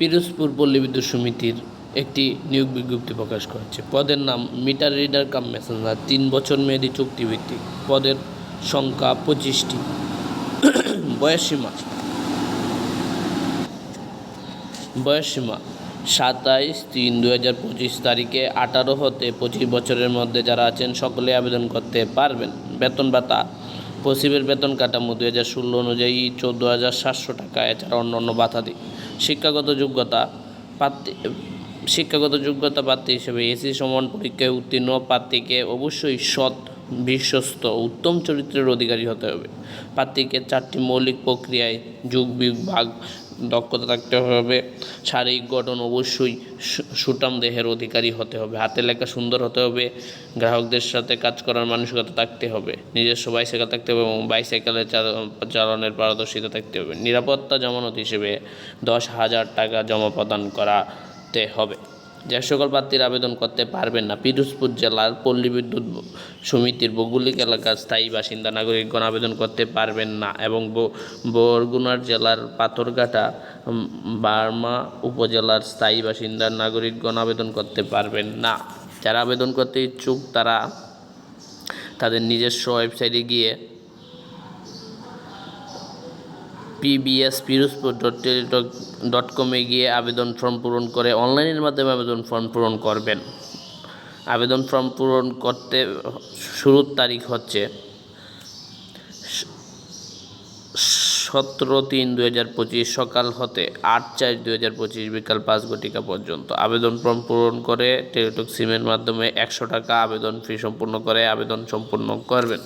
পিরোজপুর পল্লী বিদ্যুৎ সমিতির একটি নিয়োগ বিজ্ঞপ্তি প্রকাশ করেছে। পদের নাম মিটার রিডার কাম মেসেঞ্জার তিন বছর মেয়াদী চুক্তিভিত্তিক। পদের সংখ্যা পঁচিশটি। বয়সসীমা বয়সসীমা সাতাইশ তিন দু হাজার পঁচিশ তারিখে আঠারো হতে পঁচিশ বছরের মধ্যে যারা আছেন সকলে আবেদন করতে পারবেন। বেতন ভাতা পশ্চিমের বেতন কাঠামো দু হাজার ষোলো অনুযায়ী চোদ্দ হাজার সাতশো টাকা, এছাড়া অন্য অন্য বাধাদি শিক্ষাগত যোগ্যতা প্রার্থী, শিক্ষাগত যোগ্যতা প্রার্থী হিসেবে এসি সমান পরীক্ষায় উত্তীর্ণ প্রার্থীকে অবশ্যই সৎ, বিশ্বস্ত উত্তম চরিত্রের অধিকারী হতে হবে। প্রার্থীকে চারটি মৌলিক প্রক্রিয়ায় যুগ বিভাগ দক্ষতা থাকতে হবে। শারীরিক গঠন অবশ্যই সুটাম দেহের অধিকারী হতে হবে। হাতে লেখা সুন্দর হতে হবে। গ্রাহকদের সাথে কাজ করার মানসিকতা থাকতে হবে। নিজস্ব বাইসাইকেল থাকতে হবে এবং বাইসাইকেলের চালনের পারদর্শিতা থাকতে হবে। নিরাপত্তা জামানত হিসেবে দশ হাজার টাকা জমা প্রদান করাতে হবে। যে সকল প্রার্থীরা আবেদন করতে পারবেন না। পিরোজপুর জেলার পল্লী বিদ্যুৎ সমিতির ভৌগোলিক এলাকার স্থায়ী বাসিন্দা নাগরিকগণ আবেদন করতে পারবেন না এবং বরগুনার জেলার পাথরঘাটা বার্মা উপজেলার স্থায়ী বাসিন্দা নাগরিকগণ আবেদন করতে পারবেন না। যারা আবেদন করতে ইচ্ছুক তারা তাদের নিজস্ব ওয়েবসাইটে গিয়ে PBS Pirojpur dot Teletalk dot কমে গিয়ে আবেদন ফর্ম পূরণ করে অনলাইনের মাধ্যমে আবেদন ফর্ম পূরণ করবেন। আবেদন ফর্ম পূরণ করতে শুরুর তারিখ হচ্ছে সতেরো তিন দু হাজার পঁচিশ সকাল হতে আট চার দু হাজার পঁচিশ বিকাল পাঁচ ঘটিকা পর্যন্ত। আবেদন ফর্ম পূরণ করে টেলিটক সিমের মাধ্যমে একশো টাকা আবেদন ফি সম্পূর্ণ করে আবেদন সম্পূর্ণ করবেন।